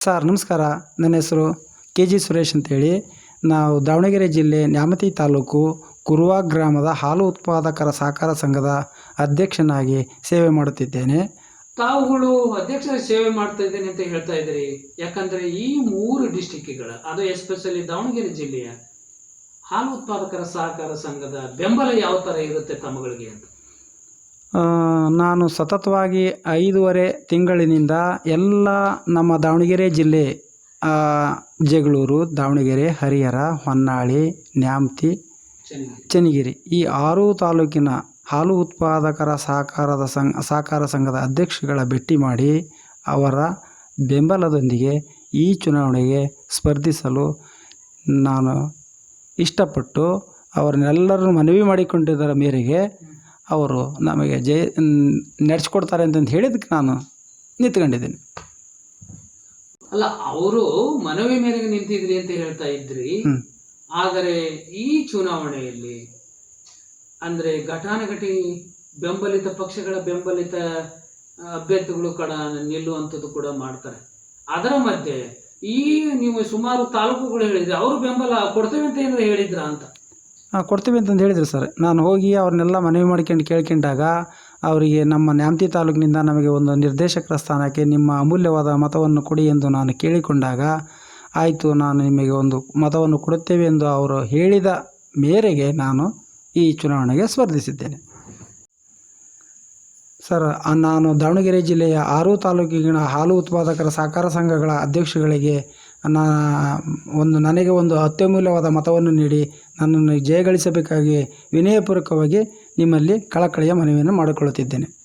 Sir, ನಮಸ್ಕಾರ. ನನ್ನ ಹೆಸರು ಕೆ ಜಿ ಸುರೇಶ್ ಅಂತೇಳಿ. ನಾವು ದಾವಣಗೆರೆ ಜಿಲ್ಲೆ ನ್ಯಾಮತಿ ತಾಲೂಕು ಕುರುವ ಗ್ರಾಮದ ಹಾಲು ಉತ್ಪಾದಕರ ಸಹಕಾರ ಸಂಘದ ಅಧ್ಯಕ್ಷನಾಗಿ ಸೇವೆ ಮಾಡುತ್ತಿದ್ದೇನೆ. ತಾವುಗಳು ಅಧ್ಯಕ್ಷರ ಸೇವೆ ಮಾಡ್ತಾ ಇದ್ದೇನೆ ಅಂತ ಹೇಳ್ತಾ ಇದ್ರಿ ಯಾಕಂದ್ರೆ ಈ ಮೂರು ಡಿಸ್ಟಿಕ್ಗಳ ಅದು ಎಸ್ಪೆಷಲಿ ದಾವಣಗೆರೆ ಜಿಲ್ಲೆಯ ಹಾಲು ಉತ್ಪಾದಕರ ಸಹಕಾರ ಸಂಘದ ಬೆಂಬಲ ಯಾವ ತರ ಇರುತ್ತೆ ತಮ್ಮಗಳಿಗೆ ಅಂತ. ನಾನು ಸತತವಾಗಿ ಐದೂವರೆ ತಿಂಗಳಿನಿಂದ ಎಲ್ಲ ನಮ್ಮ ದಾವಣಗೆರೆ ಜಿಲ್ಲೆ ಜಗಳೂರು, ದಾವಣಗೆರೆ, ಹರಿಹರ, ಹೊನ್ನಾಳಿ, ನ್ಯಾಮತಿ ಚೆನ್ನಾಗಿ ಚನ್ನಗಿರಿ ಈ ಆರು ತಾಲೂಕಿನ ಹಾಲು ಉತ್ಪಾದಕರ ಸಹಕಾರದ ಸಂಘ, ಸಹಕಾರ ಸಂಘದ ಅಧ್ಯಕ್ಷಗಳ ಭೇಟಿ ಮಾಡಿ ಅವರ ಬೆಂಬಲದೊಂದಿಗೆ ಈ ಚುನಾವಣೆಗೆ ಸ್ಪರ್ಧಿಸಲು ನಾನು ಇಷ್ಟಪಟ್ಟು ಅವರನ್ನೆಲ್ಲರನ್ನು ಮನವಿ ಮಾಡಿಕೊಂಡಿದ್ದರ ಮೇರೆಗೆ ಅವರು ನಮಗೆ ಜಯ ನಡೆಸ್ಕೊಡ್ತಾರೆ ಅಂತಂದು ಹೇಳಿದ್ದಕ್ಕೆ ನಾನು ನಿಂತ್ಕೊಂಡಿದ್ದೀನಿ. ಅಲ್ಲ ಅವರು ಮನವಿ ಮೇರೆಗೆ ನಿಂತಿದ್ರಿ ಅಂತ ಹೇಳ್ತಾ ಇದ್ರಿ. ಆದರೆ ಈ ಚುನಾವಣೆಯಲ್ಲಿ ಅಂದ್ರೆ ಘಟಾನುಘಟಿ ಬೆಂಬಲಿತ ಪಕ್ಷಗಳ ಬೆಂಬಲಿತ ಅಭ್ಯರ್ಥಿಗಳು ಕಡ ನಿಲ್ಲುವಂಥದ್ದು ಕೂಡ ಮಾಡ್ತಾರೆ. ಅದರ ಮಧ್ಯೆ ಈ ನೀವು ಸುಮಾರು ತಾಲೂಕುಗಳು ಹೇಳಿದ್ರೆ ಅವರು ಬೆಂಬಲ ಕೊಡ್ತೇವೆ ಅಂತ ಏನಾದ್ರು ಹೇಳಿದ್ರ ಅಂತ? ಕೊಡ್ತೀವಿ ಅಂತಂದು ಹೇಳಿದರು ಸರ್. ನಾನು ಹೋಗಿ ಅವ್ರನ್ನೆಲ್ಲ ಮನವಿ ಮಾಡ್ಕೊಂಡು ಕೇಳ್ಕೊಂಡಾಗ ಅವರಿಗೆ ನಮ್ಮ ನ್ಯಾಮತಿ ತಾಲೂಕಿನಿಂದ ನಮಗೆ ಒಂದು ನಿರ್ದೇಶಕರ ಸ್ಥಾನಕ್ಕೆ ನಿಮ್ಮ ಅಮೂಲ್ಯವಾದ ಮತವನ್ನು ಕೊಡಿ ಎಂದು ನಾನು ಕೇಳಿಕೊಂಡಾಗ, ಆಯಿತು, ನಾನು ನಿಮಗೆ ಒಂದು ಮತವನ್ನು ಕೊಡುತ್ತೇವೆ ಎಂದು ಅವರು ಹೇಳಿದ ಮೇರೆಗೆ ನಾನು ಈ ಚುನಾವಣೆಗೆ ಸ್ಪರ್ಧಿಸಿದ್ದೇನೆ. ಸರ್, ನಾನು ದಾವಣಗೆರೆ ಜಿಲ್ಲೆಯ ಆರು ತಾಲೂಕಿನ ಹಾಲು ಉತ್ಪಾದಕರ ಸಹಕಾರ ಸಂಘಗಳ ಅಧ್ಯಕ್ಷಗಳಿಗೆ ನಾ ಒಂದು ನನಗೆ ಒಂದು ಅತ್ಯಮೂಲ್ಯವಾದ ಮತವನ್ನು ನೀಡಿ ನನ್ನನ್ನು ಜಯಗಳಿಸಬೇಕಾಗಿ ವಿನಯಪೂರ್ವಕವಾಗಿ ನಿಮ್ಮಲ್ಲಿ ಕಳಕಳಿಯ ಮನವಿಯನ್ನು ಮಾಡಿಕೊಳ್ಳುತ್ತಿದ್ದೇನೆ.